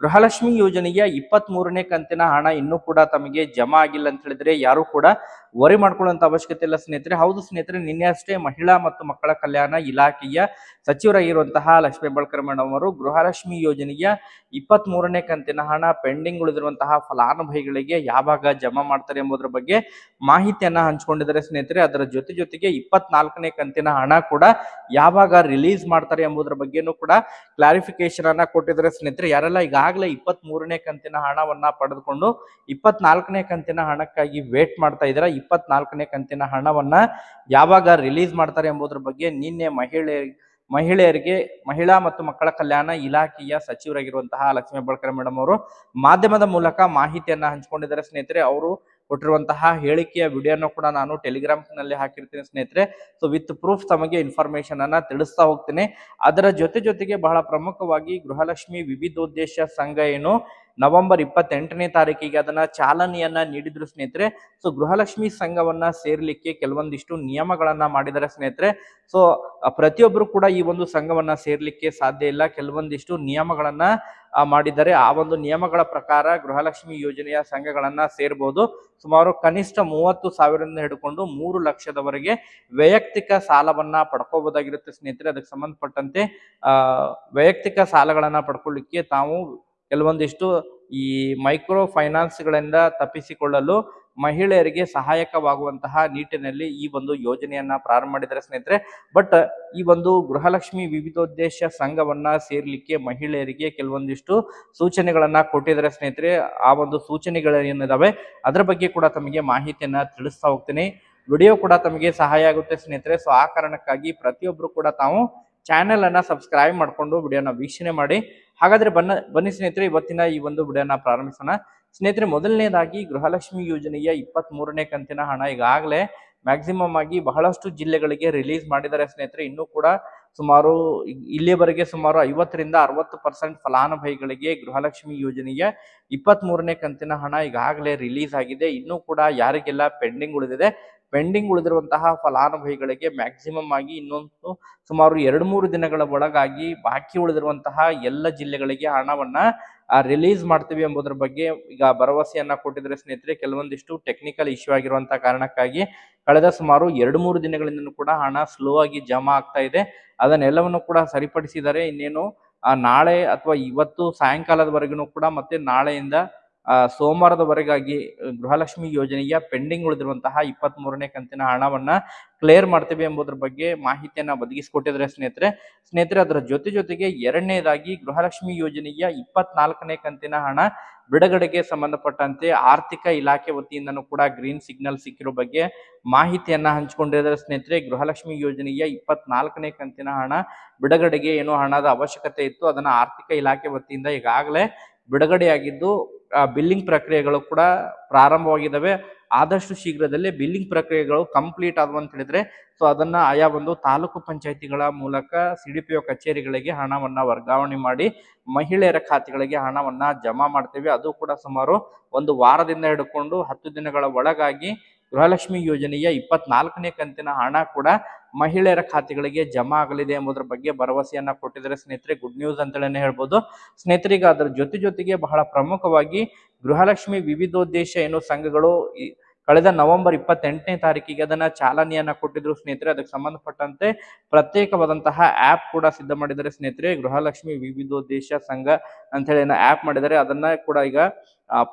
ಗೃಹಲಕ್ಷ್ಮಿ ಯೋಜನೆಯ ಇಪ್ಪತ್ತ್ ಮೂರನೇ ಕಂತಿನ ಹಣ ಇನ್ನೂ ಕೂಡ ತಮಗೆ ಜಮಾ ಆಗಿಲ್ಲ ಅಂತ ಹೇಳಿದ್ರೆ ಯಾರು ಕೂಡ ವರಿ ಮಾಡ್ಕೊಳ್ಳುವಂತ ಅವಶ್ಯಕತೆ ಇಲ್ಲ ಸ್ನೇಹಿತರೆ. ಹೌದು ಸ್ನೇಹಿತರೆ, ನಿನ್ನೆ ಅಷ್ಟೇ ಮಹಿಳಾ ಮತ್ತು ಮಕ್ಕಳ ಕಲ್ಯಾಣ ಇಲಾಖೆಯ ಸಚಿವರಾಗಿರುವಂತಹ ಲಕ್ಷ್ಮೀ ಬಳ್ಕರ್ ಮೇಡಮ್ ಅವರು ಗೃಹಲಕ್ಷ್ಮಿ ಯೋಜನೆಯ ಇಪ್ಪತ್ತ್ ಮೂರನೇ ಕಂತಿನ ಹಣ ಪೆಂಡಿಂಗ್ ಉಳಿದಿರುವಂತಹ ಫಲಾನುಭವಿಗಳಿಗೆ ಯಾವಾಗ ಜಮಾ ಮಾಡ್ತಾರೆ ಎಂಬುದರ ಬಗ್ಗೆ ಮಾಹಿತಿಯನ್ನ ಹಂಚಿಕೊಂಡಿದ್ದಾರೆ ಸ್ನೇಹಿತರೆ. ಅದರ ಜೊತೆ ಜೊತೆಗೆ ಇಪ್ಪತ್ನಾಲ್ಕನೇ ಕಂತಿನ ಹಣ ಕೂಡ ಯಾವಾಗ ರಿಲೀಸ್ ಮಾಡ್ತಾರೆ ಎಂಬುದರ ಬಗ್ಗೆನೂ ಕೂಡ ಕ್ಲಾರಿಫಿಕೇಶನ್ ಅನ್ನ ಕೊಟ್ಟಿದ್ದಾರೆ ಸ್ನೇಹಿತರೆ. ಯಾರೆಲ್ಲ ಈಗಾಗಲೇ ಇಪ್ಪತ್ತ್ ಮೂರನೇ ಕಂತಿನ ಹಣವನ್ನ ಪಡೆದುಕೊಂಡು ಇಪ್ಪತ್ನಾಲ್ಕನೇ ಕಂತಿನ ಹಣಕ್ಕಾಗಿ ವೇಟ್ ಮಾಡ್ತಾ ಇದ್ದೀರಾ? ಇಪ್ಪತ್ನಾಲ್ಕನೇ ಕಂತಿನ ಹಣವನ್ನ ಯಾವಾಗ ರಿಲೀಸ್ ಮಾಡ್ತಾರೆ ಎಂಬುದ್ರ ಬಗ್ಗೆ ನಿನ್ನೆ ಮಹಿಳೆ, ಮಹಿಳೆಯರಿಗೆ, ಮಹಿಳಾ ಮತ್ತು ಮಕ್ಕಳ ಕಲ್ಯಾಣ ಇಲಾಖೆಯ ಸಚಿವರಾಗಿರುವಂತಹ ಲಕ್ಷ್ಮೀ ಹೆಬ್ಬಾಳ್ಕರ್ ಮೇಡಮ್ ಅವರು ಮಾಧ್ಯಮದ ಮೂಲಕ ಮಾಹಿತಿಯನ್ನ ಹಂಚಿಕೊಂಡಿದ್ದಾರೆ. ಸ್ನೇಹಿತರೆ, ಅವರು ಕೊಟ್ಟಿರುವಂತಹ ಹೇಳಿಕೆಯ ವಿಡಿಯೋನ ಕೂಡ ನಾನು ಟೆಲಿಗ್ರಾಮ್ನಲ್ಲಿ ಹಾಕಿರ್ತೀನಿ ಸ್ನೇಹಿತರೆ. ಸೊ ವಿತ್ ಪ್ರೂಫ್ ತಮಗೆ ಇನ್ಫಾರ್ಮೇಶನ್ ಅನ್ನ ತಿಳಿಸ್ತಾ ಹೋಗ್ತೀನಿ. ಅದರ ಜೊತೆ ಜೊತೆಗೆ ಬಹಳ ಪ್ರಮುಖವಾಗಿ ಗೃಹಲಕ್ಷ್ಮಿ ವಿವಿಧೋದ್ದೇಶ ಸಂಘ ಏನು? ನವೆಂಬರ್ ಇಪ್ಪತ್ತೆಂಟನೇ ತಾರೀಕಿಗೆ ಅದನ್ನ ಚಾಲನೆಯನ್ನ ನೀಡಿದ್ರು ಸ್ನೇಹಿತರೆ. ಸೊ ಗೃಹಲಕ್ಷ್ಮಿ ಸಂಘವನ್ನ ಸೇರ್ಲಿಕ್ಕೆ ಕೆಲವೊಂದಿಷ್ಟು ನಿಯಮಗಳನ್ನ ಮಾಡಿದರೆ ಸ್ನೇಹಿತರೆ. ಸೊ ಪ್ರತಿಯೊಬ್ಬರು ಕೂಡ ಈ ಒಂದು ಸಂಘವನ್ನ ಸೇರ್ಲಿಕ್ಕೆ ಸಾಧ್ಯ ಇಲ್ಲ. ಕೆಲವೊಂದಿಷ್ಟು ನಿಯಮಗಳನ್ನ ಮಾಡಿದ್ದಾರೆ. ಆ ಒಂದು ನಿಯಮಗಳ ಪ್ರಕಾರ ಗೃಹಲಕ್ಷ್ಮಿ ಯೋಜನೆಯ ಸಂಘಗಳನ್ನ ಸೇರ್ಬೋದು. ಸುಮಾರು ಕನಿಷ್ಠ ಮೂವತ್ತು ಸಾವಿರದಿಂದ ಹಿಡ್ಕೊಂಡು ಮೂರು ಲಕ್ಷದವರೆಗೆ ವೈಯಕ್ತಿಕ ಸಾಲವನ್ನ ಪಡ್ಕೋಬಹುದಾಗಿರುತ್ತೆ ಸ್ನೇಹಿತರೆ. ಅದಕ್ಕೆ ಸಂಬಂಧಪಟ್ಟಂತೆ ವೈಯಕ್ತಿಕ ಸಾಲಗಳನ್ನ ಪಡ್ಕೊಳ್ಳಿಕ್ಕೆ ತಾವು ಕೆಲವೊಂದಿಷ್ಟು ಈ ಮೈಕ್ರೋ ಫೈನಾನ್ಸ್ಗಳಿಂದ ತಪ್ಪಿಸಿಕೊಳ್ಳಲು ಮಹಿಳೆಯರಿಗೆ ಸಹಾಯಕವಾಗುವಂತಹ ನಿಟ್ಟಿನಲ್ಲಿ ಈ ಒಂದು ಯೋಜನೆಯನ್ನ ಪ್ರಾರಂಭ ಮಾಡಿದರೆ ಸ್ನೇಹಿತರೆ. ಬಟ್ ಈ ಒಂದು ಗೃಹಲಕ್ಷ್ಮಿ ವಿವಿಧೋದ್ದೇಶ ಸಂಘವನ್ನ ಸೇರ್ಲಿಕ್ಕೆ ಮಹಿಳೆಯರಿಗೆ ಕೆಲವೊಂದಿಷ್ಟು ಸೂಚನೆಗಳನ್ನ ಕೊಟ್ಟಿದ್ದಾರೆ ಸ್ನೇಹಿತರೆ. ಆ ಒಂದು ಸೂಚನೆಗಳು ಏನಿದಾವೆ ಅದರ ಬಗ್ಗೆ ಕೂಡ ತಮಗೆ ಮಾಹಿತಿಯನ್ನ ತಿಳಿಸ್ತಾ ಹೋಗ್ತೀನಿ. ವಿಡಿಯೋ ಕೂಡ ತಮಗೆ ಸಹಾಯ ಆಗುತ್ತೆ ಸ್ನೇಹಿತರೆ. ಸೊ ಆ ಕಾರಣಕ್ಕಾಗಿ ಪ್ರತಿಯೊಬ್ರು ಕೂಡ ತಾವು ಚಾನೆಲ್ ಅನ್ನ ಸಬ್ಸ್ಕ್ರೈಬ್ ಮಾಡ್ಕೊಂಡು ವಿಡಿಯೋನ ವೀಕ್ಷಣೆ ಮಾಡಿ. ಹಾಗಾದ್ರೆ ಬನ್ನ, ಬನ್ನಿ ಸ್ನೇಹಿತರೆ, ಇವತ್ತಿನ ಈ ಒಂದು ವಿಡಿಯೋನ ಪ್ರಾರಂಭಿಸೋಣ. ಸ್ನೇಹಿತರೆ, ಮೊದಲನೇದಾಗಿ ಗೃಹಲಕ್ಷ್ಮಿ ಯೋಜನೆಯ ಇಪ್ಪತ್ತ್ ಮೂರನೇ ಕಂತಿನ ಹಣ ಈಗಾಗಲೇ ಮ್ಯಾಕ್ಸಿಮಮ್ ಆಗಿ ಬಹಳಷ್ಟು ಜಿಲ್ಲೆಗಳಿಗೆ ರಿಲೀಸ್ ಮಾಡಿದ್ದಾರೆ ಸ್ನೇಹಿತರೆ. ಇನ್ನೂ ಕೂಡ ಸುಮಾರು, ಇಲ್ಲಿಯವರೆಗೆ ಸುಮಾರು ಐವತ್ತರಿಂದ ಅರವತ್ತು ಪರ್ಸೆಂಟ್ ಫಲಾನುಭವಿಗಳಿಗೆ ಗೃಹಲಕ್ಷ್ಮಿ ಯೋಜನೆಯ ಇಪ್ಪತ್ತ್ ಮೂರನೇ ಕಂತಿನ ಹಣ ಈಗಾಗಲೇ ರಿಲೀಸ್ ಆಗಿದೆ. ಇನ್ನೂ ಕೂಡ ಯಾರಿಗೆಲ್ಲ ಪೆಂಡಿಂಗ್ ಉಳಿದಿದೆ ಪೆಂಡಿಂಗ್ ಉಳಿದಿರುವಂತಹ ಫಲಾನುಭವಿಗಳಿಗೆ ಮ್ಯಾಕ್ಸಿಮಮ್ ಆಗಿ ಇನ್ನೊಂದು ಸುಮಾರು ಎರಡು ಮೂರು ದಿನಗಳ ಒಳಗಾಗಿ ಬಾಕಿ ಉಳಿದಿರುವಂತಹ ಎಲ್ಲ ಜಿಲ್ಲೆಗಳಿಗೆ ಹಣವನ್ನ ರಿಲೀಸ್ ಮಾಡ್ತೀವಿ ಎಂಬುದರ ಬಗ್ಗೆ ಈಗ ಭರವಸೆಯನ್ನ ಕೊಟ್ಟಿದ್ರೆ ಸ್ನೇಹಿತರೆ ಕೆಲವೊಂದಿಷ್ಟು ಟೆಕ್ನಿಕಲ್ ಇಶ್ಯೂ ಆಗಿರುವಂತಹ ಕಾರಣಕ್ಕಾಗಿ ಕಳೆದ ಸುಮಾರು ಎರಡು ಮೂರು ದಿನಗಳಿಂದ ಕೂಡ ಹಣ ಸ್ಲೋ ಆಗಿ ಜಮಾ ಆಗ್ತಾ ಇದೆ. ಅದನ್ನೆಲ್ಲವನ್ನು ಕೂಡ ಸರಿಪಡಿಸಿದರೆ ಇನ್ನೇನು ನಾಳೆ ಅಥವಾ ಇವತ್ತು ಸಾಯಂಕಾಲದವರೆಗೂ ಕೂಡ ಮತ್ತೆ ನಾಳೆಯಿಂದ ಸೋಮವಾರದವರೆಗಾಗಿ ಗೃಹಲಕ್ಷ್ಮಿ ಯೋಜನೆಯ ಪೆಂಡಿಂಗ್ ಉಳಿದಿರುವಂತಹ ಇಪ್ಪತ್ತ್ ಮೂರನೇ ಕಂತಿನ ಹಣವನ್ನ ಕ್ಲಿಯರ್ ಮಾಡ್ತೇವೆ ಎಂಬುದರ ಬಗ್ಗೆ ಮಾಹಿತಿಯನ್ನ ಒದಗಿಸಿಕೊಟ್ಟಿದ್ರೆ ಸ್ನೇಹಿತರೆ. ಸ್ನೇಹಿತರೆ, ಅದರ ಜೊತೆ ಜೊತೆಗೆ ಎರಡನೇದಾಗಿ ಗೃಹಲಕ್ಷ್ಮಿ ಯೋಜನೆಯ ಇಪ್ಪತ್ನಾಲ್ಕನೇ ಕಂತಿನ ಹಣ ಬಿಡುಗಡೆಗೆ ಸಂಬಂಧಪಟ್ಟಂತೆ ಆರ್ಥಿಕ ಇಲಾಖೆ ವತಿಯಿಂದನೂ ಕೂಡ ಗ್ರೀನ್ ಸಿಗ್ನಲ್ ಸಿಕ್ಕಿರೋ ಬಗ್ಗೆ ಮಾಹಿತಿಯನ್ನ ಹಂಚಿಕೊಂಡಿದ್ದಾರೆ ಸ್ನೇಹಿತರೆ. ಗೃಹಲಕ್ಷ್ಮಿ ಯೋಜನೆಯ ಇಪ್ಪತ್ನಾಲ್ಕನೇ ಕಂತಿನ ಹಣ ಬಿಡುಗಡೆಗೆ ಏನೋ ಹಣದ ಅವಶ್ಯಕತೆ ಇತ್ತು. ಅದನ್ನ ಆರ್ಥಿಕ ಇಲಾಖೆ ವತಿಯಿಂದ ಈಗಾಗಲೇ ಬಿಡುಗಡೆಯಾಗಿದ್ದು ಬಿಲ್ಲಿಂಗ್ ಪ್ರಕ್ರಿಯೆಗಳು ಕೂಡ ಪ್ರಾರಂಭವಾಗಿದ್ದಾವೆ ಆದಷ್ಟು ಶೀಘ್ರದಲ್ಲೇ ಬಿಲ್ಲಿಂಗ್ ಪ್ರಕ್ರಿಯೆಗಳು ಕಂಪ್ಲೀಟ್ ಆದವು ಅಂತ ಹೇಳಿದ್ರೆ ಸೊ ಅದನ್ನ ಆಯಾ ಒಂದು ತಾಲೂಕು ಪಂಚಾಯತಿಗಳ ಮೂಲಕ ಸಿಡಿಪಿಒ ಕಚೇರಿಗಳಿಗೆ ಹಣವನ್ನ ವರ್ಗಾವಣೆ ಮಾಡಿ, ಮಹಿಳೆಯರ ಖಾತೆಗಳಿಗೆ ಹಣವನ್ನ ಜಮಾ ಮಾಡ್ತೇವೆ. ಅದು ಕೂಡ ಸುಮಾರು ಒಂದು ವಾರದಿಂದ ಹಿಡ್ಕೊಂಡು ಹತ್ತು ದಿನಗಳ ಒಳಗಾಗಿ ಗೃಹಲಕ್ಷ್ಮಿ ಯೋಜನೆಯ ಇಪ್ಪತ್ನಾಲ್ಕನೇ ಕಂತಿನ ಹಣ ಕೂಡ ಮಹಿಳೆಯರ ಖಾತೆಗಳಿಗೆ ಜಮಾ ಆಗಲಿದೆ ಎಂಬುದರ ಬಗ್ಗೆ ಭರವಸೆಯನ್ನ ಕೊಟ್ಟಿದ್ದಾರೆ ಸ್ನೇಹಿತರೆ. ಗುಡ್ ನ್ಯೂಸ್ ಅಂತೇಳಿ ಹೇಳ್ಬೋದು. ಸ್ನೇಹಿತರಿಗೆ ಅದರ ಜೊತೆ ಜೊತೆಗೆ ಬಹಳ ಪ್ರಮುಖವಾಗಿ ಗೃಹಲಕ್ಷ್ಮಿ ವಿವಿಧೋದ್ದೇಶ ಏನು ಸಂಘಗಳು ಕಳೆದ ನವೆಂಬರ್ ಇಪ್ಪತ್ತೆಂಟನೇ ತಾರೀಕಿಗೆ ಅದನ್ನ ಚಾಲನೆಯನ್ನ ಕೊಟ್ಟಿದ್ರು ಸ್ನೇಹಿತರೆ. ಅದಕ್ಕೆ ಸಂಬಂಧಪಟ್ಟಂತೆ ಪ್ರತ್ಯೇಕವಾದಂತಹ ಆಪ್ ಕೂಡ ಸಿದ್ಧ ಮಾಡಿದ್ದಾರೆ ಸ್ನೇಹಿತರೆ. ಗೃಹಲಕ್ಷ್ಮಿ ವಿವಿಧೋದ್ದೇಶ ಸಂಘ ಅಂತ ಹೇಳಿ ಆಪ್ ಮಾಡಿದ್ದಾರೆ. ಅದನ್ನ ಕೂಡ ಈಗ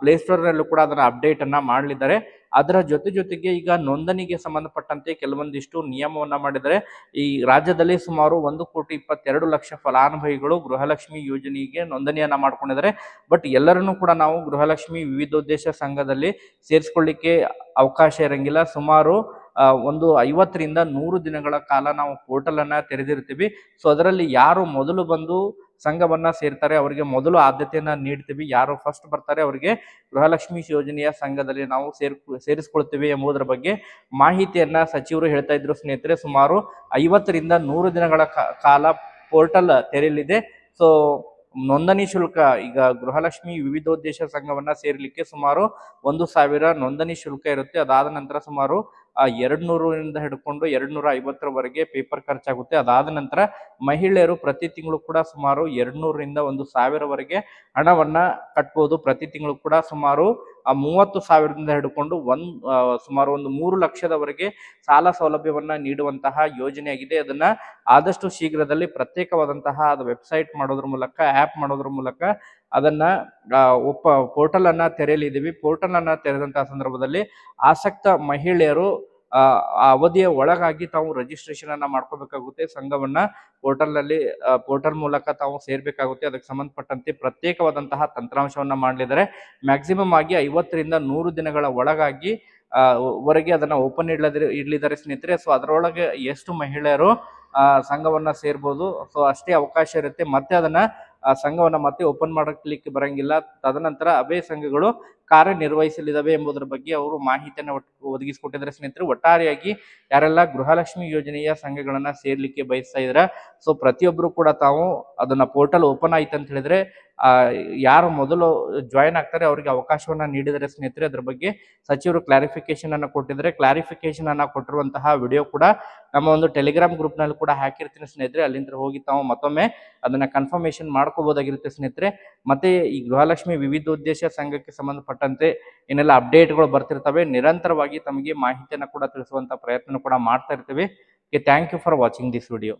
ಪ್ಲೇಸ್ಟೋರ್ ನಲ್ಲೂ ಕೂಡ ಅದನ್ನ ಅಪ್ಡೇಟ್ ಅನ್ನ ಮಾಡಲಿದ್ದಾರೆ. ಅದರ ಜೊತೆ ಜೊತೆಗೆ ಈಗ ನೋಂದಣಿಗೆ ಸಂಬಂಧಪಟ್ಟಂತೆ ಕೆಲವೊಂದಿಷ್ಟು ನಿಯಮವನ್ನ ಮಾಡಿದರೆ, ಈ ರಾಜ್ಯದಲ್ಲಿ ಸುಮಾರು ಒಂದು ಕೋಟಿ ಇಪ್ಪತ್ತೆರಡು ಲಕ್ಷ ಫಲಾನುಭವಿಗಳು ಗೃಹಲಕ್ಷ್ಮಿ ಯೋಜನೆಗೆ ನೋಂದಣಿಯನ್ನು ಮಾಡ್ಕೊಂಡಿದ್ದಾರೆ. ಬಟ್ ಎಲ್ಲರನ್ನೂ ಕೂಡ ನಾವು ಗೃಹಲಕ್ಷ್ಮಿ ವಿವಿಧೋದ್ದೇಶ ಸಂಘದಲ್ಲಿ ಸೇರಿಸ್ಕೊಳ್ಳಿಕ್ಕೆ ಅವಕಾಶ ಇರಂಗಿಲ್ಲ. ಸುಮಾರು ಒಂದು ಐವತ್ತರಿಂದ ನೂರು ದಿನಗಳ ಕಾಲ ನಾವು ಪೋರ್ಟಲ್ ಅನ್ನ ತೆರೆದಿರ್ತೀವಿ ಸೊ, ಅದರಲ್ಲಿ ಯಾರು ಮೊದಲು ಬಂದು ಸಂಘವನ್ನ ಸೇರ್ತಾರೆ, ಅವರಿಗೆ ಮೊದಲು ಆದ್ಯತೆಯನ್ನ ನೀಡ್ತೀವಿ. ಯಾರು ಫಸ್ಟ್ ಬರ್ತಾರೆ ಅವರಿಗೆ ಗೃಹಲಕ್ಷ್ಮಿ ಯೋಜನೆಯ ಸಂಘದಲ್ಲಿ ನಾವು ಸೇರ್, ಸೇರಿಸ್ಕೊಳ್ತೀವಿ ಎಂಬುದರ ಬಗ್ಗೆ ಮಾಹಿತಿಯನ್ನ ಸಚಿವರು ಹೇಳ್ತಾ ಇದ್ರು ಸ್ನೇಹಿತರೆ. ಸುಮಾರು ಐವತ್ತರಿಂದ ನೂರು ದಿನಗಳ ಕಾಲ ಪೋರ್ಟಲ್ ತೆರೆಯಲಿದೆ. ಸೊ ನೋಂದಣಿ ಶುಲ್ಕ, ಈಗ ಗೃಹಲಕ್ಷ್ಮಿ ವಿವಿಧೋದ್ದೇಶ ಸಂಘವನ್ನ ಸೇರ್ಲಿಕ್ಕೆ ಸುಮಾರು ಒಂದು ಸಾವಿರ ನೋಂದಣಿ ಶುಲ್ಕ ಇರುತ್ತೆ. ಅದಾದ ನಂತರ ಸುಮಾರು ಆ ಎರಡು ನೂರರಿಂದ ಹಿಡ್ಕೊಂಡು ಎರಡ್ ನೂರ ಐವತ್ತರವರೆಗೆ ಪೇಪರ್ ಖರ್ಚಾಗುತ್ತೆ. ಅದಾದ ನಂತರ ಮಹಿಳೆಯರು ಪ್ರತಿ ತಿಂಗಳು ಕೂಡ ಸುಮಾರು ಎರಡು ನೂರರಿಂದ ಒಂದು ಸಾವಿರವರೆಗೆ ಹಣವನ್ನ ಕಟ್ಬೋದು. ಪ್ರತಿ ತಿಂಗಳು ಕೂಡ ಸುಮಾರು, ಆ ಮೂವತ್ತು ಸಾವಿರದಿಂದ ಹಿಡ್ಕೊಂಡು ಒಂದ್ ಸುಮಾರು ಒಂದು ಮೂರು ಲಕ್ಷದವರೆಗೆ ಸಾಲ ಸೌಲಭ್ಯವನ್ನ ನೀಡುವಂತಹ ಯೋಜನೆಯಾಗಿದೆ. ಅದನ್ನ ಆದಷ್ಟು ಶೀಘ್ರದಲ್ಲಿ ಪ್ರತ್ಯೇಕವಾದಂತಹ ಅದು ವೆಬ್ಸೈಟ್ ಮಾಡೋದ್ರ ಮೂಲಕ, ಆ್ಯಪ್ ಮಾಡೋದ್ರ ಮೂಲಕ ಅದನ್ನ ಒಪ್ಪ ಪೋರ್ಟಲ್ ಅನ್ನ ತೆರೆಯಲಿದ್ದೀವಿ. ಪೋರ್ಟಲ್ ಅನ್ನ ತೆರೆದಂತಹ ಸಂದರ್ಭದಲ್ಲಿ ಆಸಕ್ತ ಮಹಿಳೆಯರು ಆ ಅವಧಿಯ ಒಳಗಾಗಿ ತಾವು ರಿಜಿಸ್ಟ್ರೇಷನ್ ಅನ್ನ ಮಾಡ್ಕೋಬೇಕಾಗುತ್ತೆ. ಸಂಘವನ್ನ ಪೋರ್ಟಲ್ನಲ್ಲಿ ಪೋರ್ಟಲ್ ಮೂಲಕ ತಾವು ಸೇರ್ಬೇಕಾಗುತ್ತೆ. ಅದಕ್ಕೆ ಸಂಬಂಧಪಟ್ಟಂತೆ ಪ್ರತ್ಯೇಕವಾದಂತಹ ತಂತ್ರಾಂಶವನ್ನ ಮಾಡಲಿದ್ದಾರೆ. ಮ್ಯಾಕ್ಸಿಮಮ್ ಆಗಿ ಐವತ್ತರಿಂದ ನೂರು ದಿನಗಳ ಒಳಗಾಗಿ ವರೆಗೆ ಅದನ್ನ ಓಪನ್ ಇಡ್ಲದಿರ ಇಡ್ಲಿದ್ದಾರೆ ಸ್ನೇಹಿತರೆ. ಸೊ ಅದರೊಳಗೆ ಎಷ್ಟು ಮಹಿಳೆಯರು ಸಂಘವನ್ನ ಸೇರ್ಬೋದು. ಸೊ ಅಷ್ಟೇ ಅವಕಾಶ ಇರುತ್ತೆ. ಮತ್ತೆ ಅದನ್ನ ಸಂಘವನ್ನ ಮತ್ತೆ ಓಪನ್ ಮಾಡಲಿಕ್ಕೆ ಬರಂಗಿಲ್ಲ. ತದನಂತರ ಅಬೇ ಸಂಘಗಳು ಕಾರ್ಯನಿರ್ವಹಿಸಲಿದ್ದಾವೆ ಎಂಬುದರ ಬಗ್ಗೆ ಅವರು ಮಾಹಿತಿಯನ್ನು ಒದಗಿಸಿಕೊಟ್ಟಿದ್ದಾರೆ ಸ್ನೇಹಿತರೆ. ಒಟ್ಟಾರೆಯಾಗಿ ಯಾರೆಲ್ಲ ಗೃಹಲಕ್ಷ್ಮಿ ಯೋಜನೆಯ ಸಂಘಗಳನ್ನ ಸೇರ್ಲಿಕ್ಕೆ ಬಯಸ್ತಾ ಇದ್ರ ಸೊ ಪ್ರತಿಯೊಬ್ಬರು ಕೂಡ ತಾವು ಅದನ್ನ ಪೋರ್ಟಲ್ ಓಪನ್ ಆಯ್ತು ಅಂತ ಹೇಳಿದ್ರೆ, ಆ, ಯಾರು ಮೊದಲು ಜಾಯಿನ್ ಆಗ್ತಾರೆ, ಅವರಿಗೆ ಅವಕಾಶವನ್ನ ನೀಡಿದರೆ ಸ್ನೇಹಿತರೆ. ಅದ್ರ ಬಗ್ಗೆ ಸಚಿವರು ಕ್ಲಾರಿಫಿಕೇಶನ್ ಅನ್ನ ಕೊಟ್ಟಿದ್ರೆ ಕ್ಲಾರಿಫಿಕೇಶನ್ ಅನ್ನ ಕೊಟ್ಟಿರುವಂತಹ ವಿಡಿಯೋ ಕೂಡ ನಮ್ಮ ಒಂದು ಟೆಲಿಗ್ರಾಮ್ ಗ್ರೂಪ್ನಲ್ಲಿ ಕೂಡ ಹಾಕಿರ್ತೀನಿ ಸ್ನೇಹಿತರೆ. ಅಲ್ಲಿಂದ ಹೋಗಿ ತಾವು ಮತ್ತೊಮ್ಮೆ ಅದನ್ನ ಕನ್ಫರ್ಮೇಶನ್ ಮಾಡ್ಕೋಬಹುದಾಗಿರುತ್ತೆ ಸ್ನೇಹಿತರೆ. ಮತ್ತೆ ಈ ಗೃಹಲಕ್ಷ್ಮಿ ವಿವಿಧೋದ್ದೇಶ ಸಂಘಕ್ಕೆ ಸಂಬಂಧಪಟ್ಟಂತೆ ಏನೆಲ್ಲ ಅಪ್ಡೇಟ್ಗಳು ಬರ್ತಿರ್ತವೆ. ನಿರಂತರವಾಗಿ ತಮಗೆ ಮಾಹಿತಿಯನ್ನು ಕೂಡ ತಿಳಿಸುವಂತ ಪ್ರಯತ್ನ ಕೂಡ ಮಾಡ್ತಾ ಇರ್ತೀವಿ. Thank you for watching this video